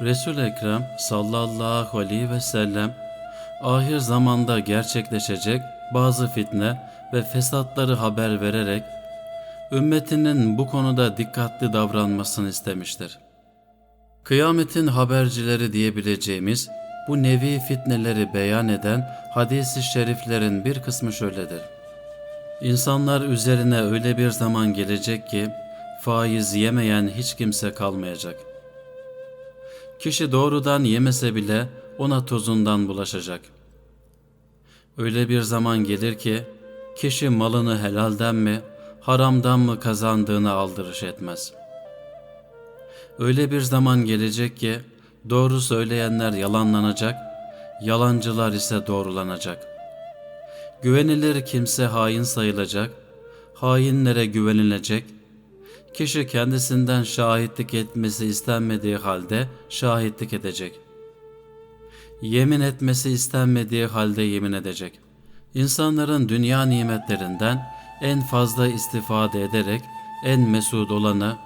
Resul Ekrem sallallahu aleyhi ve sellem ahir zamanda gerçekleşecek bazı fitne ve fesatları haber vererek ümmetinin bu konuda dikkatli davranmasını istemiştir. Kıyametin habercileri diyebileceğimiz bu nevi fitneleri beyan eden hadis-i şeriflerin bir kısmı şöyledir. İnsanlar üzerine öyle bir zaman gelecek ki faiz yemeyen hiç kimse kalmayacak. Kişi doğrudan yemese bile ona tozundan bulaşacak. Öyle bir zaman gelir ki kişi malını helalden mi, haramdan mı kazandığını aldırış etmez. Öyle bir zaman gelecek ki doğru söyleyenler yalanlanacak, yalancılar ise doğrulanacak. Güvenilir kimse hain sayılacak, hainlere güvenilecek, kişi kendisinden şahitlik etmesi istenmediği halde şahitlik edecek. Yemin etmesi istenmediği halde yemin edecek. İnsanların dünya nimetlerinden en fazla istifade ederek en mesud olanı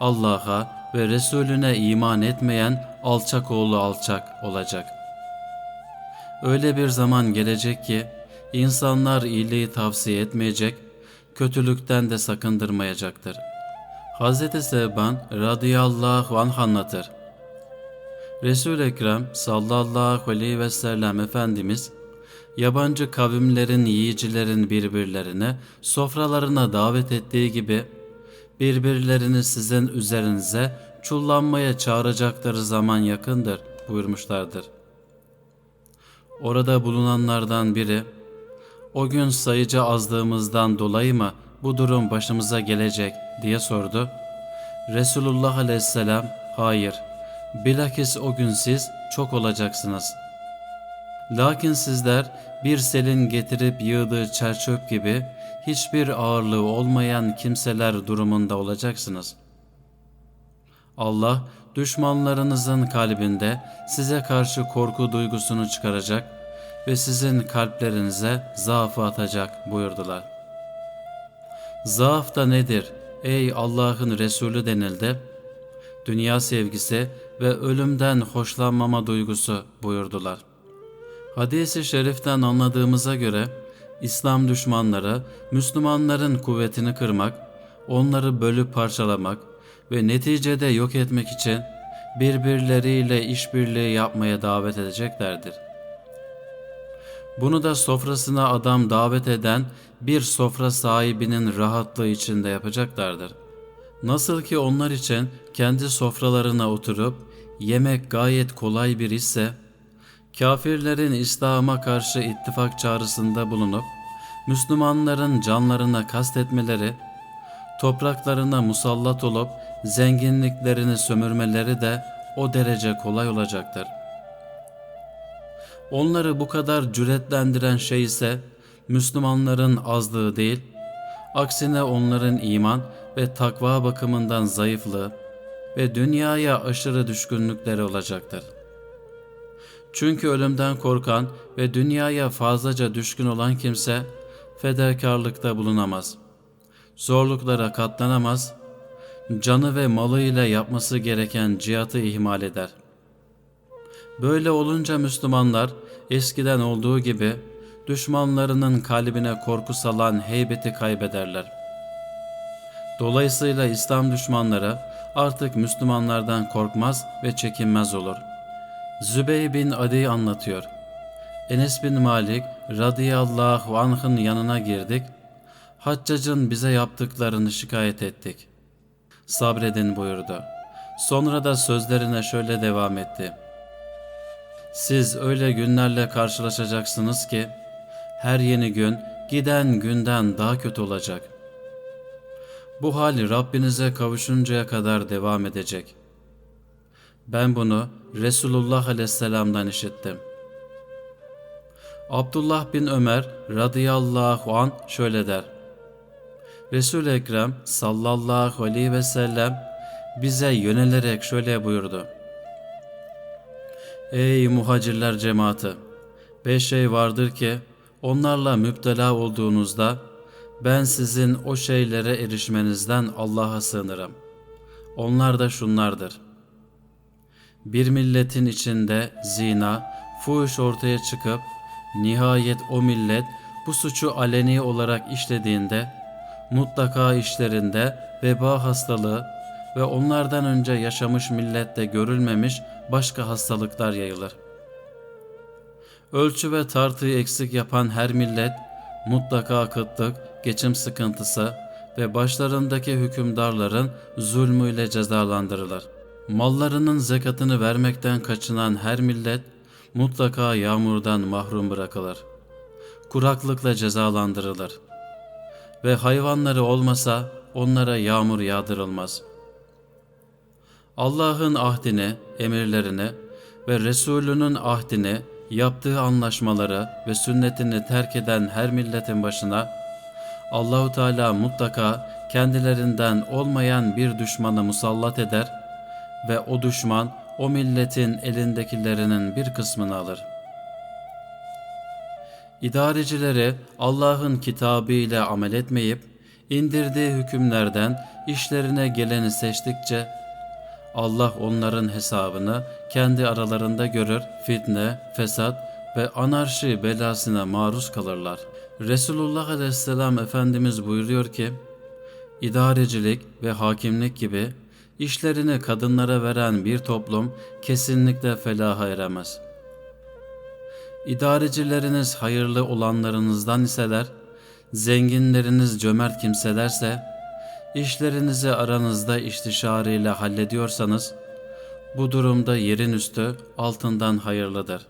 Allah'a ve Resulüne iman etmeyen alçak oğlu alçak olacak. Öyle bir zaman gelecek ki insanlar iyiliği tavsiye etmeyecek, kötülükten de sakındırmayacaktır. Hz. Sevban radıyallahu anh anlatır. Resul-i Ekrem sallallahu aleyhi ve sellem Efendimiz yabancı kavimlerin yiyicilerin birbirlerine sofralarına davet ettiği gibi birbirlerini sizin üzerinize çullanmaya çağıracakları zaman yakındır buyurmuşlardır. Orada bulunanlardan biri o gün sayıca azdığımızdan dolayı mı bu durum başımıza gelecek diye sordu. Resulullah aleyhisselam hayır bilakis o gün siz çok olacaksınız. Lakin sizler bir selin getirip yığdığı çerçöp gibi hiçbir ağırlığı olmayan kimseler durumunda olacaksınız. Allah düşmanlarınızın kalbinde size karşı korku duygusunu çıkaracak ve sizin kalplerinize zaafı atacak buyurdular. Zaaf da nedir ey Allah'ın Resulü denildi. Dünya sevgisi ve ölümden hoşlanmama duygusu buyurdular. Hadis-i şeriften anladığımıza göre İslam düşmanları Müslümanların kuvvetini kırmak, onları bölüp parçalamak ve neticede yok etmek için birbirleriyle işbirliği yapmaya davet edeceklerdir. Bunu da sofrasına adam davet eden bir sofra sahibinin rahatlığı içinde yapacaklardır. Nasıl ki onlar için kendi sofralarına oturup yemek gayet kolay bir ise, kafirlerin İslam'a karşı ittifak çağrısında bulunup, Müslümanların canlarına kastetmeleri, topraklarına musallat olup zenginliklerini sömürmeleri de o derece kolay olacaktır. Onları bu kadar cüretlendiren şey ise Müslümanların azlığı değil, aksine onların iman ve takva bakımından zayıflığı ve dünyaya aşırı düşkünlükleri olacaktır. Çünkü ölümden korkan ve dünyaya fazlaca düşkün olan kimse fedakarlıkta bulunamaz. Zorluklara katlanamaz, canı ve malıyla yapması gereken cihatı ihmal eder. Böyle olunca Müslümanlar eskiden olduğu gibi düşmanlarının kalbine korku salan heybeti kaybederler. Dolayısıyla İslam düşmanları artık Müslümanlardan korkmaz ve çekinmez olur. Zübey bin Adi anlatıyor. Enes bin Malik radıyallahu anh'ın yanına girdik. Haccacın bize yaptıklarını şikayet ettik. Sabredin buyurdu. Sonra da sözlerine şöyle devam etti. Siz öyle günlerle karşılaşacaksınız ki her yeni gün giden günden daha kötü olacak. Bu hal Rabbinize kavuşuncaya kadar devam edecek. Ben bunu Resulullah Aleyhisselam'dan işittim. Abdullah bin Ömer radıyallahu an şöyle der. Resul-i Ekrem sallallahu aleyhi ve sellem bize yönelerek şöyle buyurdu. Ey muhacirler cemaati! Beş şey vardır ki onlarla müptela olduğunuzda ben sizin o şeylere erişmenizden Allah'a sığınırım. Onlar da şunlardır. Bir milletin içinde zina, fuhuş ortaya çıkıp nihayet o millet bu suçu aleni olarak işlediğinde mutlaka işlerinde veba hastalığı ve onlardan önce yaşamış millette görülmemiş başka hastalıklar yayılır. Ölçü ve tartıyı eksik yapan her millet mutlaka kıtlık, geçim sıkıntısı ve başlarındaki hükümdarların zulmüyle cezalandırılır. Mallarının zekatını vermekten kaçınan her millet mutlaka yağmurdan mahrum bırakılır. Kuraklıkla cezalandırılır. Ve hayvanları olmasa onlara yağmur yağdırılmaz. Allah'ın ahdini, emirlerini ve Resulünün ahdini, yaptığı anlaşmaları ve sünnetini terk eden her milletin başına Allahu Teala mutlaka kendilerinden olmayan bir düşmanı musallat eder ve o düşman o milletin elindekilerinin bir kısmını alır. İdarecileri Allah'ın kitabı ile amel etmeyip indirdiği hükümlerden işlerine geleni seçtikçe Allah onların hesabını kendi aralarında görür, fitne, fesat ve anarşi belasına maruz kalırlar. Resulullah Aleyhisselam Efendimiz buyuruyor ki, İdarecilik ve hakimlik gibi işlerini kadınlara veren bir toplum kesinlikle felaha eremez. İdarecileriniz hayırlı olanlarınızdan iseler, zenginleriniz cömert kimselerse, işlerinizi aranızda istişareyle hallediyorsanız, bu durumda yerin üstü altından hayırlıdır.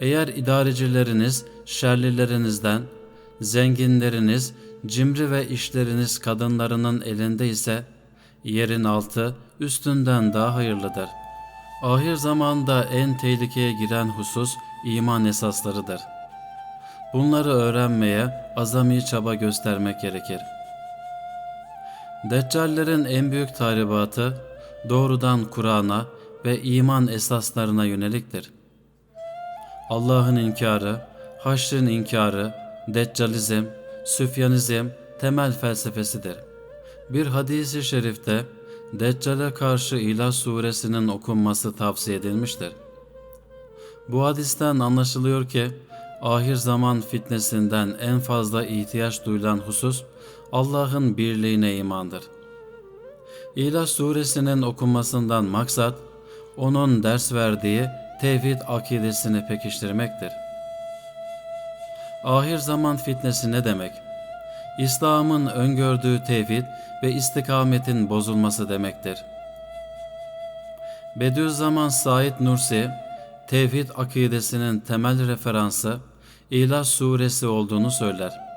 Eğer idarecileriniz şerlilerinizden, zenginleriniz cimri ve işleriniz kadınlarının elinde ise, yerin altı üstünden daha hayırlıdır. Ahir zamanda en tehlikeye giren husus iman esaslarıdır. Bunları öğrenmeye azami çaba göstermek gerekir. Deccallerin en büyük tahribatı doğrudan Kur'an'a ve iman esaslarına yöneliktir. Allah'ın inkarı, haşrın inkarı, deccalizm, süfyanizm temel felsefesidir. Bir hadisi şerifte Deccale karşı İlah suresinin okunması tavsiye edilmiştir. Bu hadisten anlaşılıyor ki ahir zaman fitnesinden en fazla ihtiyaç duyulan husus Allah'ın birliğine imandır. İlah suresinin okunmasından maksat onun ders verdiği tevhid akidesini pekiştirmektir. Ahir zaman fitnesi ne demek? İslam'ın öngördüğü tevhid ve istikametin bozulması demektir. Bediüzzaman Said Nursi, tevhid akidesinin temel referansı İlah suresi olduğunu söyler.